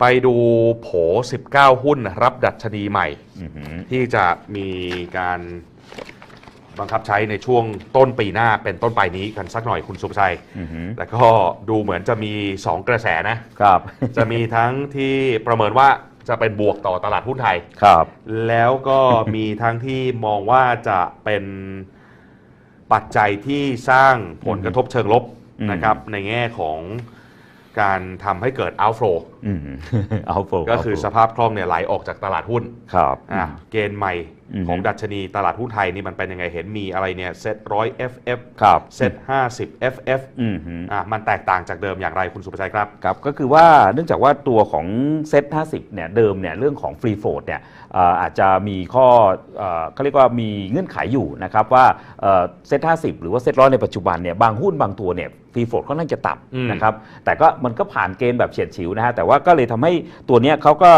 ไปดูโผ 19 หุ้นรับดัชนีใหม่อือหือที่จะมีการบังคับใช้ในช่วงต้นปีหน้าเป็นต้นไปนี้กันสักหน่อยคุณสุภชัยอือหือแล้วก็ดูเหมือนจะมี 2 กระแสนะครับ จะมีทั้งที่ประเมินว่าจะเป็นบวกต่อตลาดหุ้นไทย ครับ แล้วก็มีทั้งที่มองว่าจะเป็นปัจจัยที่สร้างผลกระทบเชิงลบอืมนะครับในแง่ของ การทำให้เกิด outflow อืมเอาโฟก็คือสภาพคล่องเนี่ยไหลออกจากตลาดหุ้นครับอะเกณฑ์ใหม่อืม ของดัชนีตลาดหุ้นไทยนี่มันเป็นยังไงเห็นมีอะไรเนี่ยเซ็ตร้อย FF ครับเซ็ตห้าสิบ FF อือหืออะมันแตกต่างจากเดิมอย่างไรคุณสุภชัยครับครับ ก็คือว่าเนื่องจากว่าตัวของเซ็ต50เนี่ยเดิมเนี่ยเรื่องของฟรีโฟดเนี่ยเอ่ออาจจะมีข้อเอ่อเขาเรียกว่ามีเงื่อนไขอยู่นะครับว่าเซ็ต50หรือว่าเซ็ตร้อยในปัจจุบันเนี่ยบางหุ้นบางตัวเนี่ยฟรีโฟดค่อนข้างจะต่อืมำนะครับแต่ก็มันก็ผ่านเกณฑ์แบบเฉียดฉิวนะฮะแต่ว่าก็เลยทำให้ตัวเนี้ยเขาก็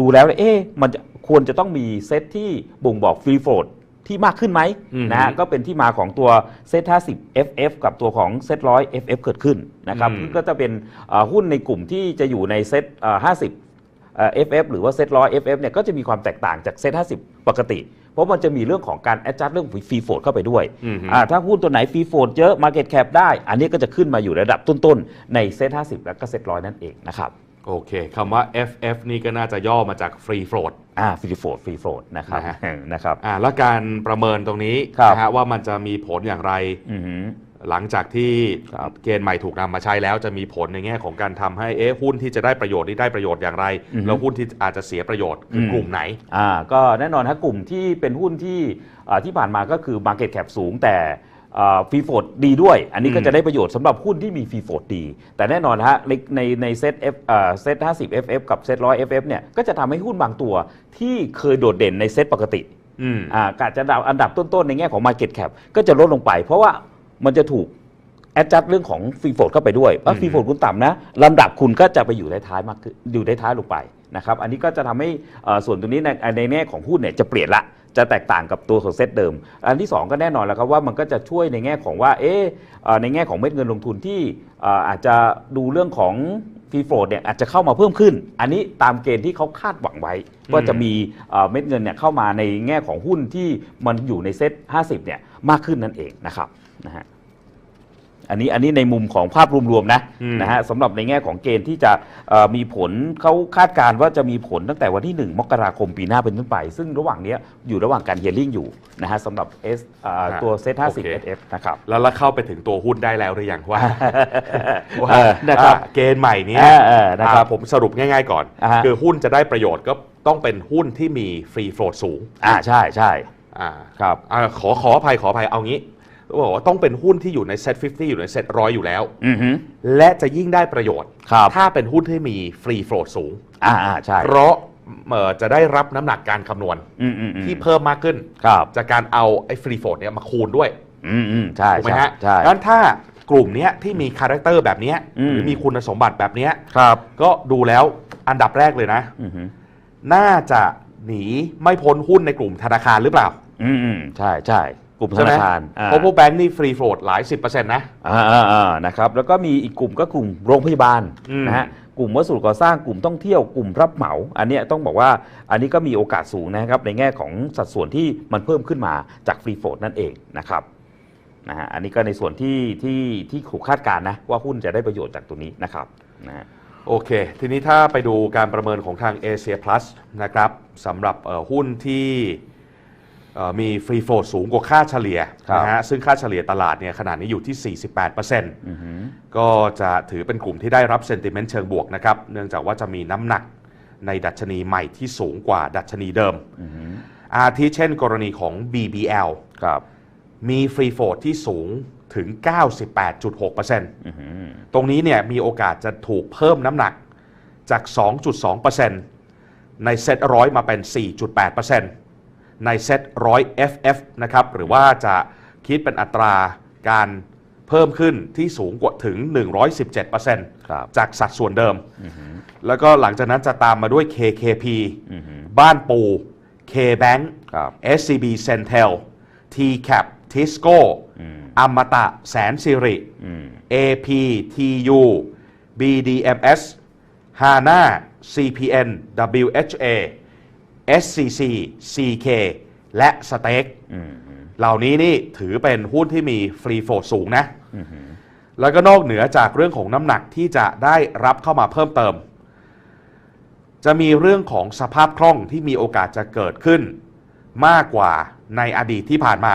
ดูแล้วเอ๊ะมันจะ ควรจะต้องมีเซ็ตที่บ่งบอกฟรีโฟดที่มากขึ้นไหมอืมนะฮะก็เป็นที่มาของตัวเซ็ต50 FF กับตัวของเซ็ตร้อย FF เกิดขึ้นนะครับอืมก็จะเป็นเอ่อหุ้นในกลุ่มที่จะอยู่ในเซ็ตเอ่อ50เอ่อ FF หรือว่าเซ็ตร้อย FF เนี่ยก็จะมีความแตกต่างจากเซ็ต50 ปกติ เพราะมันจะมีเรื่องของการ adjust เรื่องฟรีโฟดเข้าไปด้วยอืมฮึอ่าถ้าหุ้นตัวไหนฟรีโฟดเยอะ Market Cap ได้ อันนี้ก็จะขึ้นมาอยู่ระดับต้นๆ ในเซ็ต50 แล้วก็เซ็ตร้อยนั่นเองนะครับ โอเคคำว่า FF นี่ก็น่าจะย่อมาจาก Free Float อ่าฟรีโฟดฟรีโฟดนะครับนะฮะ นะครับ อ่าแล้วการประเมินตรงนี้ครับ นะฮะว่ามันจะมีผลอย่างไร อือหือ หลังจากที่ครับเกณฑ์ใหม่ถูกนำมาใช้แล้วจะมีผลในแง่ของการทำให้เอ๊ะหุ้นที่จะได้ประโยชน์นี่ได้ประโยชน์อย่างไร อือฮึแล้วหุ้นที่อาจจะเสียประโยชน์คืออม กลุ่มไหน อ่าก็แน่นอนฮะกลุ่มที่เป็นหุ้นที่อ่าที่ผ่านมาก็คือ Market Cap สูงแต่ ฟรีโฟดดีด้วย อันนี้ก็อืมจะได้ประโยชน์สำหรับหุ้นที่มีฟรีโฟดดี แต่แน่นอนฮะในในในเซต F อ่าเซต50 FF กับเซต100 FF เนี่ยก็จะทำให้หุ้นบางตัวที่เคยโดดเด่นในเซตปกติอืมอ่ากาจะดับอันดับต้น ๆ ในแง่ของ Market Cap ก็จะลดลงไป เพราะว่ามันจะถูกแอดจัดเรื่องของฟรีโฟดเข้าไปด้วยว่าอืมฟรีโฟดคุณต่ำนะลำดับคุณก็จะไปอยู่ท้ายๆมากขึ้นอยู่ท้ายๆลงไปนะครับ อันนี้ก็จะทำให้เอ่อส่วนตรงนี้ในในแง่ของหุ้นเนี่ยจะเปลี่ยนละ จะแตกต่างกับตัวของเซตเดิม อันที่ 2 ก็แน่นอนแล้วครับว่ามันก็จะช่วยในแง่ของว่าเอ๊ะเอ่อในแง่ของเม็ดเงินลงทุนที่อาจจะดูเรื่องของฟรีโฟดเนี่ยอาจจะเข้ามาเพิ่มขึ้น อันนี้ตามเกณฑ์ที่เขาคาดหวังไว้ว่าจะมีเอ่อเม็ดเงินเนี่ยเข้ามาในแง่ของหุ้นที่มันอยู่ในเซ็ต50เนี่ยมากขึ้นนั่นเองนะครับนะฮะ อันนี้อันนี้ในมุมของภาพรวมๆนะอืม นะฮะสำหรับในแง่ของเกณฑ์ที่จะเอ่อมีผลเขาคาดการณ์ว่าจะมีผลตั้งแต่วันที่ 1 มกราคมปีหน้าเป็นต้นไป ซึ่งระหว่างเนี้ยอยู่ระหว่างการเฮียริ่งอยู่นะฮะสำหรับ S อ่าตัวเซ็ตโอเค50 SF นะครับ แล้วเราเข้าไปถึงตัวหุ้นได้แล้วหรือยังว่าว่าเออนะครับ อ่าเกณฑ์ใหม่เนี้เออเออนะครับอ่าผมสรุปง่ายๆก่อน อ่าฮะ คือหุ้นจะได้ประโยชน์ก็ต้องเป็นหุ้นที่มีฟรีโฟลดสูงอ่าใช่ใช่อ่าครับ อ่าขอขออภัยขออภัยเอางี้ ต้องบอกว่าต้องเป็นหุ้นที่อยู่ในเซ็ต50 อยู่ในเซ็ตร้อยอยู่แล้ว อือฮึ และจะยิ่งได้ประโยชน์ ครับ ถ้าเป็นหุ้นที่มีฟรีโฟลดสูง อ่าอ่าใช่เพราะเอ่อจะได้รับน้ำหนักการคำนวณอืมอืมอืมที่เพิ่มมากขึ้น ครับจากการเอาไอ้ฟรีโฟลดเนี่ยมาคูณด้วย อืมอืมใช่ถูกไหมใช่ฮะใช่งั้นถ้ากลุ่มเนี้ยที่มีคาแรคเตอร์แบบเนี้ยอืม หรือมีคุณสมบัติแบบเนี้ยครับก็ดูแล้วอันดับแรกเลยนะ อือฮึน่าจะหนีไม่พ้นหุ้นในกลุ่มธนาคารหรือเปล่า อืมอืมใช่ใช่ กลุ่มธใช่ไหมนาคารอ่า เพราะพวกแบงก์นี่ฟรีโฟลดหลายสิบเปอร์เซ็นต์นะ อ่าอ่าอ่านะครับแล้วก็มีอีกกลุ่มก็กลุ่มโรงพยาบาลอืม นะฮะกลุ่มวัสดุก่อสร้างกลุ่มท่องเที่ยวกลุ่มรับเหมา อันเนี้ยต้องบอกว่าอันนี้ก็มีโอกาสสูงนะครับในแง่ของสัดส่วนที่มันเพิ่มขึ้นมาจากฟรีโฟดนั่นเองนะครับนะฮะอันนี้ก็ในส่วนที่ที่ที่ถูกคาดการณ์นะว่าหุ้นจะได้ประโยชน์จากตัวนี้นะครับนะฮะ โอเค ทีนี้ถ้าไปดูการประเมินของทางเอเชียพลัสนะครับสำหรับเอ่อหุ้นที่เอ่อ มีฟรีโฟลดสูงกว่าค่าเฉลี่ยครับนะฮะซึ่งค่าเฉลี่ยตลาดเนี่ยขนาดนี้อยู่ที่ 48%อือฮึก็จะถือเป็นกลุ่มที่ได้รับเซนติเมนต์เชิงบวกนะครับ เนื่องจากว่าจะมีน้ำหนักในดัชนีใหม่ที่สูงกว่าดัชนีเดิมอือฮึอาทิเช่นกรณีของ BBL ครับมีมีฟรีโฟลดที่สูงถึง 98.6%อือฮึตรงนี้เนี่ยมีโอกาสจะถูกเพิ่มน้ำหนักจาก 2.2%ในเซตร้อยมาเป็น 4.8% ในเซตร้อย FF นะครับหรือว่าจะคิดเป็นอัตราการเพิ่มขึ้นที่สูงกว่าถึง 117%ครับจากสัดส่วนเดิมอือฮึแล้วก็หลังจากนั้นจะตามมาด้วย KKP อือฮึบ้านปู KBank ครับ SCB Centel TCAP Tisco อืมอมตะแสนสิริอืม AP TU BDMS HANA CPN WHA SCC CK และ Stake อืมอืมเหล่านี้นี่ถือเป็นหุ้นที่มีฟรีโฟลสูงนะอืมแล้วก็นอกเหนือจากเรื่องของน้ำหนักที่จะได้รับเข้ามาเพิ่มเติม จะมีเรื่องของสภาพคล่องที่มีโอกาสจะเกิดขึ้น มากกว่าในอดีตที่ผ่านมา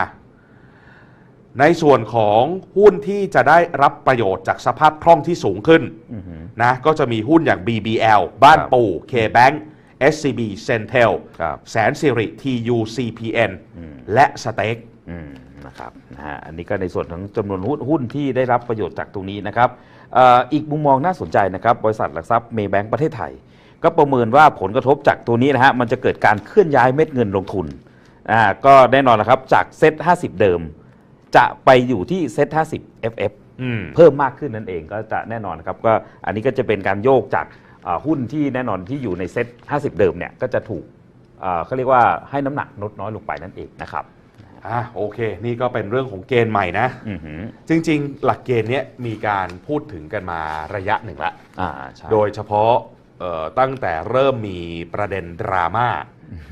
ในส่วนของหุ้นที่จะได้รับประโยชน์จากสภาพคล่องที่สูงขึ้นอืมอืมนะก็จะมีหุ้นอย่าง BBL บ้านครับปู่ KBank SCB Centel ครับแสนสิริ TU CPN อืมและสเต็กอืมนะครับนะฮะอันนี้ก็ในส่วนของจำนวนหุ้นหุ้นที่ได้รับประโยชน์จากตรงนี้นะครับเอ่ออีกมุมมองน่าสนใจนะครับ บริษัทหลักทรัพย์เมย์แบงก์ประเทศไทย ก็ประเมินว่าผลกระทบจากตัวนี้นะฮะมันจะเกิดการเคลื่อนย้ายเม็ดเงินลงทุนอ่าก็แน่นอนนะครับจากเซ็ต50 เดิม จะไปอยู่ที่เซ็ต50 FF อืมเพิ่มมากขึ้นนั่นเองก็จะแน่นอนครับก็อันนี้ก็จะเป็นการโยกจากอ่า หุ้นที่แน่นอนที่อยู่ในเซ็ต50 เดิมเนี่ยก็จะถูกอ่าเขาเรียกว่าให้น้ำหนักลดน้อยลงไปนั่นเองนะครับอะโอเค นี่ก็เป็นเรื่องของเกณฑ์ใหม่นะอือหือจริง ๆ หลักเกณฑ์เนี้ยมีการพูดถึงกันมาระยะหนึ่งละอ่าใช่โดยเฉพาะเอ่อตั้งแต่เริ่มมีประเด็นดราม่า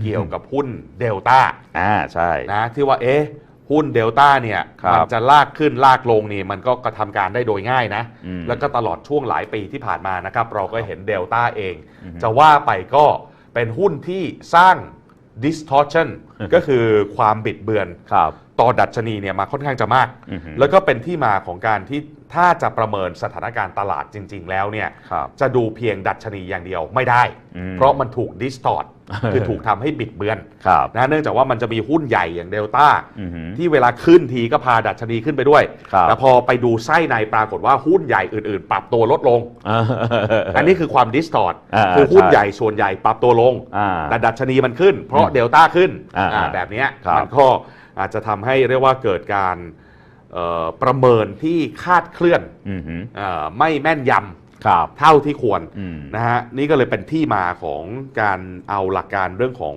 เกี่ยวกับหุ้นเดลต้าอ่าใช่นะที่ว่าเอ๊ะ หุ้นเดลต้าเนี่ยครับมัจะลากขึ้นลากลงนี่มันก็กระทำการได้โดยง่ายนะ อืมแล้วก็ตลอดช่วงหลายปีที่ผ่านมานะครับ เราก็เห็นเดลต้าเอง อือฮึจะว่าไปก็เป็นหุ้นที่สร้าง distortion ก็คือความบิดเบือนครับ ต่อดัชนีเนี่ยมาค่อนข้างจะมาก อือฮึ แล้วก็เป็นที่มาของการที่ถ้าจะประเมินสถานการณ์ตลาดจริง ๆ แล้วเนี่ย ครับ จะดูเพียงดัชนีอย่างเดียวไม่ได้ อืมเพราะมันถูก distort คือถูกทำให้บิดเบือนครับนะเนื่องจากว่ามันจะมีหุ้นใหญ่อย่างเดลต้าอือหือที่เวลาขึ้นทีก็พาดัชนีขึ้นไปด้วยครับแต่พอไปดูไส้ในปรากฏว่าหุ้นใหญ่อื่นๆ ปรับตัวลดลงอ่าอันนี้คือความ distort อ่าคือหุ้นใช่ใหญ่ส่วนใหญ่ปรับตัวลงอ่าแต่ดัชนีมันขึ้น เพราะเดลต้าขึ้นอ่าอ่าแบบเนี้ยครับมันก็อาจจะทำให้เรียกว่าเกิดการเอ่อประเมินที่คลาดเคลื่อนอือหือเอ่อไม่แม่นย ครับำเท่าที่ควรอืม นะฮะนี่ก็เลยเป็นที่มาของการเอาหลักการเรื่องของ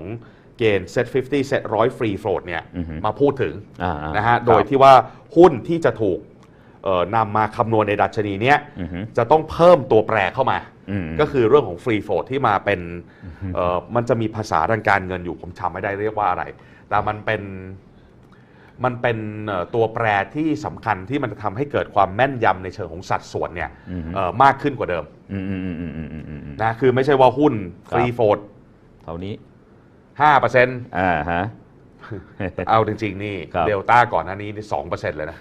เกณฑ์ set 50 set 100 free float เนี่ยอือฮึ มาพูดถึงอ่านะฮะครับโดยที่ว่าหุ้นที่จะถูกเอ่อนำมาคำนวณในดัชนีเนี้ยอือหือจะต้องเพิ่มตัวแปรเข้ามา อืม ก็คือเรื่องของ free float ที่มาเป็นเอ่อมันจะมีภาษาทางการเงินอยู่ผมจำไม่ได้เรียกว่าอะไร แต่มันเป็น มันเป็นเอ่อตัวแปรที่สำคัญที่มันจะทำให้เกิดความแม่นยำในเชิงของสัดส่วนเนี่ยอือฮึเอ่อมากขึ้นกว่าเดิมอืมอืมอืมอืมอืมอืมอืม นะคือไม่ใช่ว่าหุ้นครับ free float เท่านี้ห้าเปอร์เซ็นต์อ่าฮะ เอาจริง ๆ นี่ครับ เดลต้าก่อนหน้านี้นี่สองเปอร์เซ็นต์เลยนะ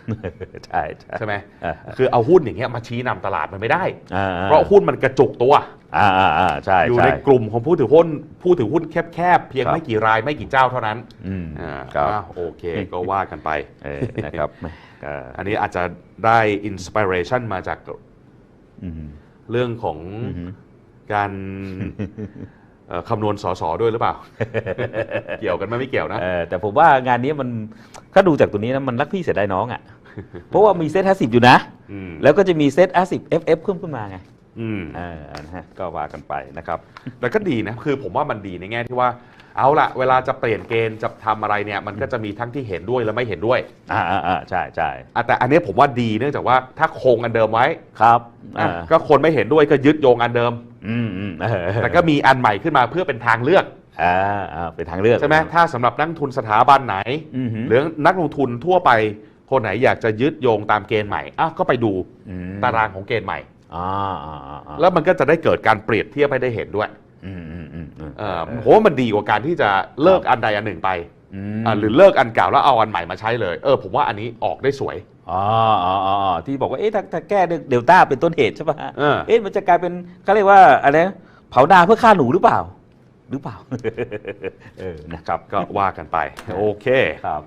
ใช่ใช่ ใช่ไหมอ่า คือเอาหุ้นอย่างเงี้ยมาชี้นำตลาดมันไม่ได้ อ่าเพราะหุ้นมันกระจุกตัว อ่าอ่าอ่าใช่อยู่ใช่ในกลุ่มของผู้ถือหุ้นผู้ถือหุ้นแคบๆเพียงครับ ไม่กี่รายไม่กี่เจ้าเท่านั้นอืมอ่าครับ อะโอเค ก็ว่ากันไป เออนะครับแหม่ก็อันนี้อาจจะได้อินสปิเรชันมาจากอืม เรื่องของอือหือ การเอ่อ คำนวณสสด้วยหรือเปล่า เกี่ยวกันไหมไม่เกี่ยวนะเออแต่ผมว่างานนี้มันถ้าดูจากตัวนี้นะมันรักพี่เสียดายน้องอะเพราะว่ามีเซตห้าสิบอยู่นะอืมแล้วก็จะมีเซตห้าสิบ FF เพิ่มขึ้นมาไง อืมเออนะฮะก็ว่ากันไปนะครับแต่ก็ดีนะคือผมว่ามันดีในแง่ที่ว่า เอาละเวลาจะเปลี่ยนเกณฑ์จะทำอะไรเนี่ยมันก็จะมีทั้งที่เห็นด้วยและไม่เห็นด้วยอ่าอ่าอ่าใช่ใช่อะแต่อันนี้ผมว่าดีเนื่องจากว่าถ้าคงอันเดิมไว้ครับอะอ่าก็คนไม่เห็นด้วยก็ยึดโยงอันเดิม อืมอืมเออแต่ก็มีอันใหม่ขึ้นมาเพื่อเป็นทางเลือกอ่าอ่าเป็นทางเลือกใช่ไหมถ้าสำหรับนักลงทุนสถาบันไหน อือหือหรือนักลงทุนทั่วไป คนไหนอยากจะยึดโยงตามเกณฑ์ใหม่อ้าวก็ไปดูมตารางของเกณฑ์ใหม่ อ่าอ่าอ่าอ่าแล้วมันก็จะได้เกิดการเปรียบเทียบให้ได้เห็นด้วยอืมอืมอืมอืมเออผมว่ามันดีกว่าการที่จะเลิกอันใดอันหนึ่งไปอืมอ่าหรือเลิกอันเก่าแล้วเอาอันใหม่มาใช้เลยเออผมว่าอันนี้ออกได้สวย อ๋ออ๋ออ๋ออ๋อที่บอกว่าเอ๊ะถ้าถ้าแก้เดลต้าเป็นต้นเหตุใช่ป่ะฮะเออ เอ๊ะมันจะกลายเป็นเขาเรียกว่าอะไรนะเผานาเพื่อฆ่าหนูหรือเปล่า หรือเปล่า เออนะครับก็ว่ากันไป โอเค ครับ